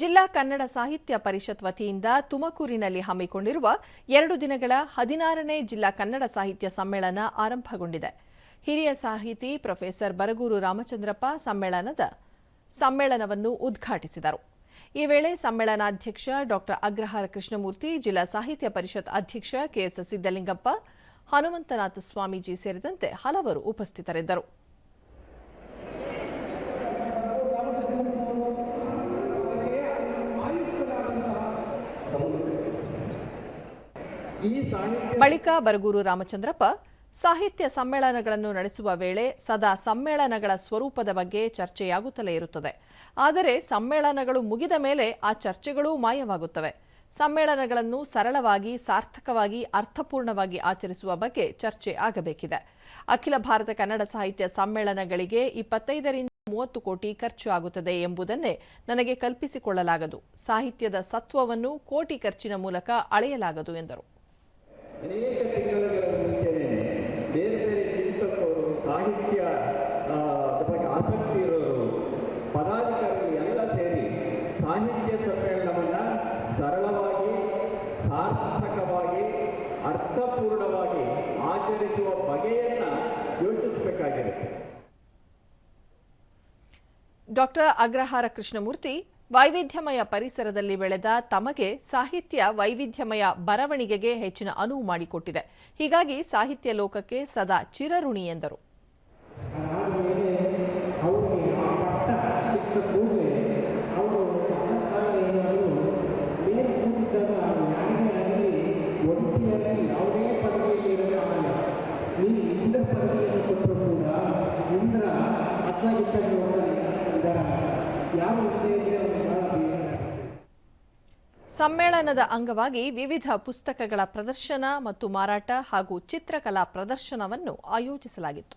ಜಿಲ್ಲಾ ಕನ್ನಡ ಸಾಹಿತ್ಯ ಪರಿಷತ್ ವತಿಯಿಂದ ತುಮಕೂರಿನಲ್ಲಿ ಹಮ್ಮಿಕೊಂಡಿರುವ ಎರಡು ದಿನಗಳ ಹದಿನಾರನೇ ಜಿಲ್ಲಾ ಕನ್ನಡ ಸಾಹಿತ್ಯ ಸಮ್ಮೇಳನ ಆರಂಭಗೊಂಡಿದೆ. ಹಿರಿಯ ಸಾಹಿತಿ ಪ್ರೊಫೆಸರ್ ಬರಗೂರು ರಾಮಚಂದ್ರಪ್ಪ ಸಮ್ಮೇಳನದ ಸಮ್ಮೇಳನವನ್ನು ಉದ್ಘಾಟಿಸಿದರು. ಈ ವೇಳೆ ಸಮ್ಮೇಳನಾಧ್ಯಕ್ಷ ಡಾಕ್ಟರ್ ಅಗ್ರಹಾರ ಕೃಷ್ಣಮೂರ್ತಿ, ಜಿಲ್ಲಾ ಸಾಹಿತ್ಯ ಪರಿಷತ್ ಅಧ್ಯಕ್ಷ ಕೆಎಸ್ ಸಿದ್ದಲಿಂಗಪ್ಪ ಹನುಮಂತನಾಥ ಸ್ವಾಮೀಜಿ ಸೇರಿದಂತೆ ಹಲವರು ಉಪಸ್ಥಿತರಿದ್ದರು. ಬಳಿಕ ಬರಗೂರು ರಾಮಚಂದ್ರಪ್ಪ ಸಾಹಿತ್ಯ ಸಮ್ಮೇಳನಗಳನ್ನು ನಡೆಸುವ ವೇಳೆ ಸದಾ ಸಮ್ಮೇಳನಗಳ ಸ್ವರೂಪದ ಬಗ್ಗೆ ಚರ್ಚೆಯಾಗುತ್ತಲೇ ಇರುತ್ತದೆ. ಆದರೆ ಸಮ್ಮೇಳನಗಳು ಮುಗಿದ ಮೇಲೆ ಆ ಚರ್ಚೆಗಳೂ ಮಾಯವಾಗುತ್ತವೆ. ಸಮ್ಮೇಳನಗಳನ್ನು ಸರಳವಾಗಿ, ಸಾರ್ಥಕವಾಗಿ, ಅರ್ಥಪೂರ್ಣವಾಗಿ ಆಚರಿಸುವ ಬಗ್ಗೆ ಚರ್ಚೆ ಆಗಬೇಕಿದೆ. ಅಖಿಲ ಭಾರತ ಕನ್ನಡ ಸಾಹಿತ್ಯ ಸಮ್ಮೇಳನಗಳಿಗೆ ಇಪ್ಪತ್ತೈದರಿಂದ ಮೂವತ್ತು ಕೋಟಿ ಖರ್ಚು ಆಗುತ್ತದೆ ಎಂಬುದನ್ನೇ ನನಗೆ ಕಲ್ಪಿಸಿಕೊಳ್ಳಲಾಗದು. ಸಾಹಿತ್ಯದ ಸತ್ವವನ್ನು ಕೋಟಿ ಖರ್ಚಿನ ಮೂಲಕ ಅಳೆಯಲಾಗದು ಎಂದರು. ಅನೇಕ ತಿಂಗಳುಗಳ ಬೇರೆ ಬೇರೆ ಚಿಂತಕರು, ಸಾಹಿತ್ಯ ಬಗ್ಗೆ ಆಸಕ್ತಿ ಇರೋರು ಪದಾಧಿಕಾರಿಗಳು ಎಲ್ಲ ಸೇರಿ ಸಾಹಿತ್ಯ ಸಮ್ಮೇಳನವನ್ನು ಸರಳವಾಗಿ, ಸಾರ್ಥಕವಾಗಿ, ಅರ್ಥಪೂರ್ಣವಾಗಿ ಆಚರಿಸುವ ಬಗೆಯನ್ನು ಯೋಚಿಸಬೇಕಾಗಿರುತ್ತೆ. ಡಾಕ್ಟರ್ ಅಗ್ರಹಾರ ಕೃಷ್ಣಮೂರ್ತಿ ವೈವಿಧ್ಯಮಯ ಪರಿಸರದಲ್ಲಿ ಬೆಳೆದ ತಮಗೆ ಸಾಹಿತ್ಯ ವೈವಿಧ್ಯಮಯ ಬರವಣಿಗೆಗೆ ಹೆಚ್ಚಿನ ಅನುವು ಮಾಡಿಕೊಟ್ಟಿದೆ. ಹೀಗಾಗಿ ಸಾಹಿತ್ಯ ಲೋಕಕ್ಕೆ ಸದಾ ಚಿರಋಣಿ ಎಂದರು. ಅದಾದಮೇಲೆ ಸಮ್ಮೇಳನದ ಅಂಗವಾಗಿ ವಿವಿಧ ಪುಸ್ತಕಗಳ ಪ್ರದರ್ಶನ ಮತ್ತು ಮಾರಾಟ ಹಾಗೂ ಚಿತ್ರಕಲಾ ಪ್ರದರ್ಶನವನ್ನು ಆಯೋಜಿಸಲಾಗಿತ್ತು.